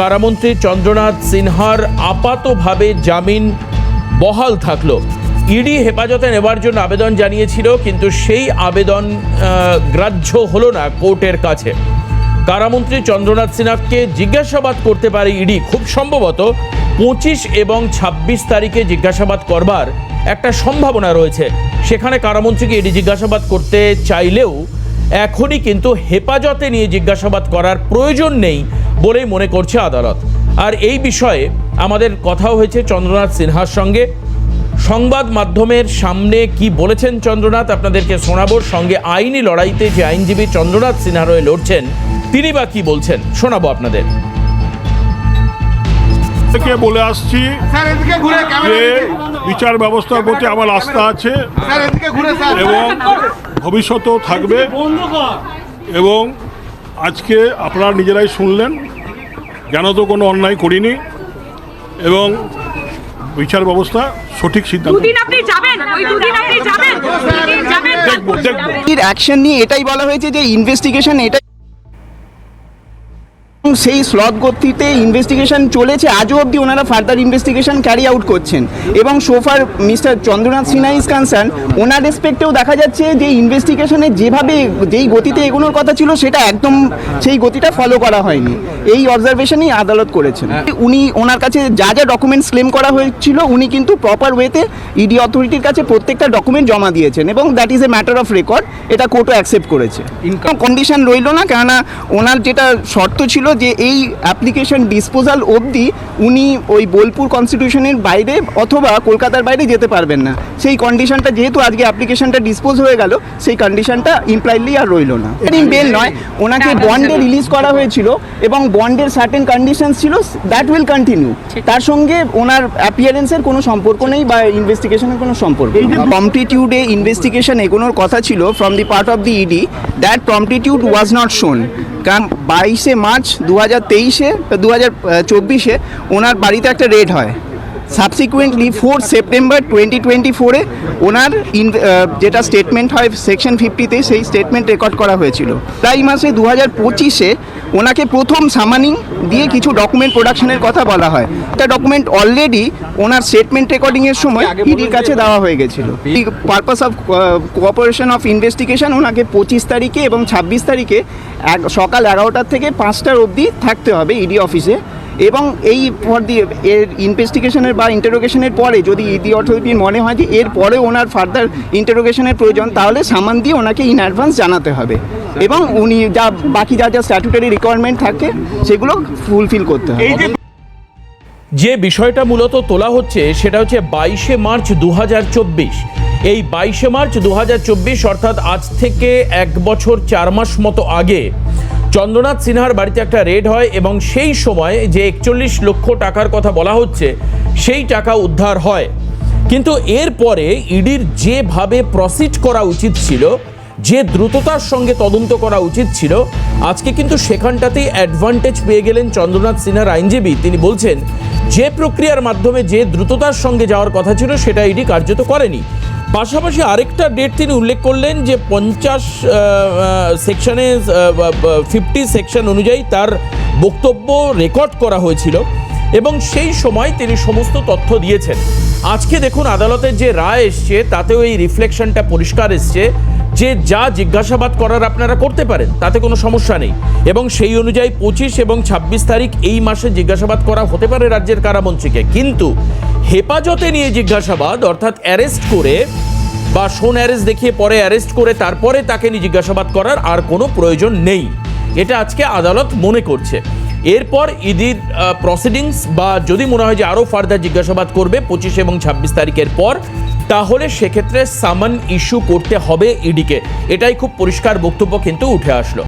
কারামন্ত্রী চন্দ্রনাথ সিনহার আপাতভাবে জামিন বহাল থাকল। ইডি হেফাজতে নেবার জন্য আবেদন জানিয়েছিল, কিন্তু সেই আবেদন গ্রাহ্য হলো না কোর্টের কাছে। কারামন্ত্রী চন্দ্রনাথ সিনহাকে জিজ্ঞাসাবাদ করতে পারে ইডি। খুব সম্ভবত পঁচিশ এবং ২৬ তারিখে জিজ্ঞাসাবাদ করবার একটা সম্ভাবনা রয়েছে। সেখানে কারামন্ত্রীকে ইডি জিজ্ঞাসাবাদ করতে চাইলেও এখনই কিন্তু হেফাজতে নিয়ে জিজ্ঞাসাবাদ করার প্রয়োজন নেই বলেই মনে করছে আদালত। আর এই বিষয়ে আমাদের কথাও হয়েছে চন্দ্রনাথ সিনহার সঙ্গে। সংবাদ মাধ্যমের সামনে কি বলেছেন চন্দ্রনাথ আপনাদেরকে শোনাবোর সঙ্গে আইনি লড়াইতে যে আইনজীবী চন্দ্রনাথ সিনহা রয়ে লড়ছেন, তিনি বা কি বলছেন? শোনাবো আপনাদের। থেকে বলে আসছি স্যার এদিকে ঘুরে যে বিচার ব্যবস্থার প্রতি আমার আস্থা আছে। স্যার এদিকে ঘুরে স্যার। এবং ভবিষ্যতেও থাকবে। এবং আজকে আপনারা নিজেরাই শুনলেন কেন তো কোনো অন্যায় করিনি। এবং বিচার ব্যবস্থা সঠিক সিদ্ধান্ত। দুদিন আপনি যাবেন ওই দুদিন আপনি যাবেন। দুদিন যাবেন। দেখব। দেখব এর অ্যাকশন নিয়ে এটাই বলা হয়েছে যে ইনভেস্টিগেশন এটা সেই স্লট গতিতে ইনভেস্টিগেশন চলেছে। আজও অবধি ওনারা ফার্দার ইনভেস্টিগেশন ক্যারি আউট করছেন। এবং so far mister Chandranath Sinha is concern ওনার রেসপেক্টেও দেখা যাচ্ছে যে ইনভেস্টিগেশনে যেভাবে যেই গতিতে এগোনোর কথা ছিল সেটা একদম সেই গতিটা ফলো করা হয়নি। এই অবজারভেশনই আদালত করেছেন। উনি ওনার কাছে যা যা ডকুমেন্টস ক্লেম করা হয়েছিল উনি কিন্তু প্রপার ওয়েতে ইডি অথরিটির কাছে প্রত্যেকটা ডকুমেন্ট জমা দিয়েছেন এবং that is a matter of record এটা কোর্টও অ্যাকসেপ্ট করেছে। ইনকাম কন্ডিশন রইল না কেননা ওনার যেটা শর্ত ছিল যে এই অ্যাপ্লিকেশন ডিসপোজাল অবধি উনি ওই বোলপুর কনস্টিটিউশনের বাইরে অথবা কলকাতার বাইরে যেতে পারবেন না। সেই কন্ডিশনটা যেহেতু আজকে অ্যাপ্লিকেশনটা ডিসপোজ হয়ে গেল সেই কন্ডিশনটা ইমপ্লাইডলি আর রইল না। বেল নয় ওনাকে বন্ডে রিলিজ করা হয়েছিল এবং বন্ডের সার্টেন কন্ডিশনস ছিল দ্যাট উইল কন্টিনিউ তার সঙ্গে ওনার অ্যাপিয়ারেন্সের কোনো সম্পর্ক নেই বা ইনভেস্টিগেশনের কোনো সম্পর্ক প্রমটিটিউডে ইনভেস্টিগেশন এগোনোর কথা ছিল from the part of the ED that promptitude was not shown কারণ বাইশে মার্চ দু হাজার তেইশে দু হাজার চব্বিশে ওনার বাড়িতে একটা রেড হয়। Subsequently four September twenty twenty ফোরে ওনার ইন যেটা স্টেটমেন্ট হয় সেকশন ফিফটিতে সেই স্টেটমেন্ট রেকর্ড করা হয়েছিল। তাই মাসে দু হাজার পঁচিশে ওনাকে প্রথম সামানিং দিয়ে কিছু ডকুমেন্ট প্রোডাকশনের কথা বলা হয়। একটা ডকুমেন্ট অলরেডি ওনার স্টেটমেন্ট রেকর্ডিংয়ের সময় ইডির কাছে দেওয়া হয়ে গেছিল। Purpose of cooperation of investigation ওনাকে পঁচিশ তারিখে এবং ছাব্বিশ তারিখে এক সকাল এগারোটার থেকে পাঁচটার অবধি থাকতে হবে ইডি অফিসে এবং এই পর দিয়ে এর ইনভেস্টিগেশনের বা ইন্টারোগেশনের পরে যদি ইডি অথরিটির মনে হয় যে এর পরে ওনার ফার্দার ইন্টারোগেশনের প্রয়োজন, তাহলে সামান দিয়ে ওনাকে ইন অ্যাডভান্স জানাতে হবে। এবং উনি যা, বাকি যা যা স্ট্যাটুটারি রিকোয়ারমেন্ট থাকে, সেগুলো ফুলফিল করতে হবে। যে বিষয়টা মূলত তোলা হচ্ছে, সেটা হচ্ছে বাইশে মার্চ দু হাজার চব্বিশ। এই বাইশে মার্চ দু হাজার চব্বিশ, অর্থাৎ আজ থেকে এক বছর চার মাস মতো আগে চন্দ্রনাথ সিনহার বাড়িতে একটা রেড হয় এবং সেই সময় যে একচল্লিশ লক্ষ টাকার কথা বলা হচ্ছে, সেই টাকা উদ্ধার হয়। কিন্তু এরপরে ইডির যেভাবে প্রসিড করা উচিত ছিল, যে দ্রুততার সঙ্গে তদন্ত করা উচিত ছিল, আজকে কিন্তু সেখানটাতেই অ্যাডভান্টেজ পেয়ে গেলেন চন্দ্রনাথ সিনহার আইনজীবী। তিনি বলছেন, যে প্রক্রিয়ার মাধ্যমে যে দ্রুততার সঙ্গে যাওয়ার কথা ছিল, সেটা ইডি কার্যত করেনি। পাশাপাশি আরেকটা ডেট তিনি উল্লেখ করলেন যে পঞ্চাশ সেকশনে ফিফটি সেকশন অনুযায়ী তার বক্তব্য রেকর্ড করা হয়েছিল এবং সেই সময় তিনি সমস্ত তথ্য দিয়েছেন। আজকে দেখুন আদালতের যে রায় এসছে, তাতেও এই রিফ্লেকশনটা পরিষ্কার এসছে। যে যা জিজ্ঞাসাবাদ করার আপনারা করতে পারেন, তাতে কোনো সমস্যা নেই। এবং সেই অনুযায়ী পঁচিশ এবং ছাব্বিশ তারিখ এই মাসে জিজ্ঞাসাবাদ করা হতে পারে রাজ্যের কারামন্ত্রীকে। কিন্তু হেফাজতে নিয়ে জিজ্ঞাসাবাদ, অর্থাৎ অ্যারেস্ট করে বা শোন অ্যারেস্ট দেখিয়ে পরে অ্যারেস্ট করে তারপরে তাকে নিয়ে জিজ্ঞাসাবাদ করার আর কোনো প্রয়োজন নেই। এটা আজকে আদালত মনে করছে। এরপর ইদির প্রসিডিংস বা যদি মনে হয় যে আরও ফার্দার জিজ্ঞাসাবাদ করবে, পঁচিশ এবং ছাব্বিশ তারিখের পর তাহলে সেক্ষেত্রে সামান ইস্যু করতে হবে ইডিকে এটাই খুব পরিষ্কার বক্তব্য কিন্তু উঠে আসলো।